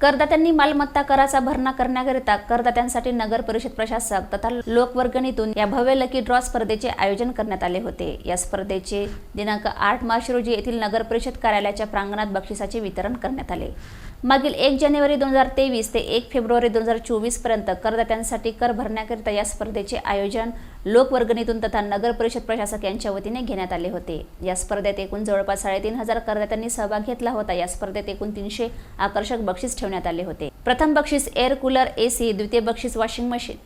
करदात्यांनी मालमत्ता कराचा भरणा करण्याकरिता करदात्यांसाठी नगर परिषद प्रशासक तथा लोकवर्गणीतून या भव्य लकी ड्रॉ स्पर्धेचे आयोजन करण्यात आले होते. या स्पर्धेचे दिनांक आठ मार्च रोजी येथील नगर परिषद कार्यालयाच्या प्रांगणात बक्षिसाचे वितरण करण्यात आले. मागील एक जानेवारी दोन हजार तेवीस ते एक फेब्रुवारी दोन हजार चोवीसपर्यंत करदात्यांसाठी कर भरण्याकरिता या स्पर्धेचे आयोजन लोकवर्गणीतून तथा नगर परिषद प्रशासक यांच्या वतीने घेण्यात आले होते. या स्पर्धेत एकूण जवळपास साडेतीन हजार करदात्यांनी सहभाग घेतला होता. या स्पर्धेत एकूण तीनशे आकर्षक बक्षीस ठेवण्यात आले होते. प्रथम बक्षीस एअर कूलर एसी द्वितीय बक्षीस वॉशिंग मशीन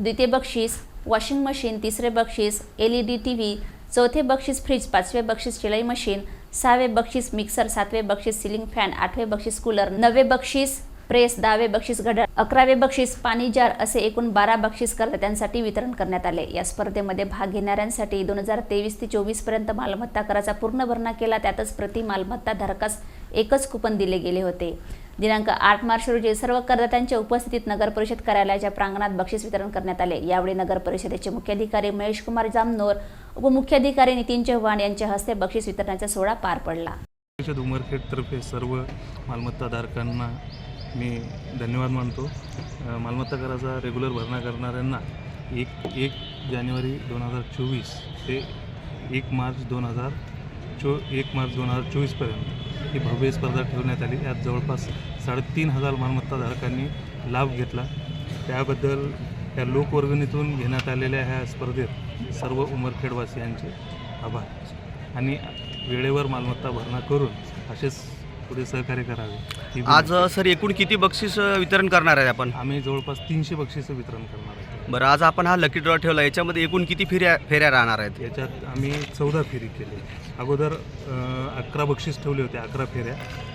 द्वितीय बक्षीस वॉशिंग मशीन तिसरे बक्षीस L E D T V चौथे बक्षीस फ्रीज पाचवे बक्षीस शिलाई मशीन सहावे बक्षीस मिक्सर सातवे बक्षीस सिलिंग फॅन आठवे बक्षीस कूलर नववे बक्षीस प्रेस दहावे बक्षीस घड्याळ अकरावे बक्षीस पाणी जार असे एकूण बारा बक्षीस करदात्यांसाठी वितरण करण्यात आले. या स्पर्धेमध्ये भाग घेणाऱ्यांसाठी दोन हजार तेवीस ते चोवीसपर्यंत मालमत्ता कराचा पूर्ण भरणा केला. त्यातच प्रति मालमत्ता धारकास एकच कुपन दिले गेले होते. दिनांक आठ मार्च रोजी सर्व करदात्यांच्या उपस्थितीत नगर परिषद कार्यालयाच्या प्रांगणात बक्षीस वितरण करण्यात आले. यावेळी नगर परिषदेचे मुख्याधिकारी महेश कुमार जामनोर उपमुख्याधिकारी नितीन चव्हाण यांच्या हस्ते बक्षीस वितरणाचा सोहळा पार पडला. परिषद उमरखेडतर्फे सर्व मालमत्ताधारकांना मी धन्यवाद मानतो. मालमत्ता कराचा रेग्युलर भरणा करणाऱ्यांना एक एक जानेवारी दोन हजार चोवीस ते एक मार्च दोन हजार चो एक मार्च दोन हजार चोवीसपर्यंत ही भव्य स्पर्धा ठेवण्यात आली. यात जवळपास साडेतीन हजार मालमत्ताधारकांनी लाभ घेतला. त्याबद्दल या लोकवर्गणीतून घेण्यात आलेल्या ह्या स्पर्धेत सर्व उमरखेडवासियांचे आभार. आणि वेळेवर मालमत्ता भरणा करून असेच पुढे सहकार्य करावे. आज. सर एकूण किती बक्षीस वितरण करणार आहे आपण? आम्ही जवळपास तीनशे बक्षिसं वितरण करणार आहोत बरं आज आपण हा लकी ड्रॉ ठेवला. याच्यामध्ये एकूण किती फेऱ्या फेऱ्या राहणार आहेत? याच्यात आम्ही चौदा फेरी केली. अगोदर अकरा बक्षीस ठेवले होते अकरा फेऱ्या.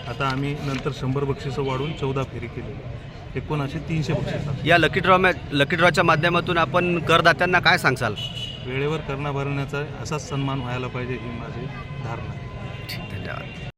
आता आम्ही नंतर शंभर बक्षिसं वाढून चौदा फेरी केलेली एकूण असे तीनशे बक्षिस या लकी ड्रॉ लकी ड्रॉच्या माध्यमातून आपण करदात्यांना काय सांगसाल? वेळेवर करणा भरण्याचा असाच सन्मान व्हायला पाहिजे ही माझी धारणा आहे. धन्यवाद.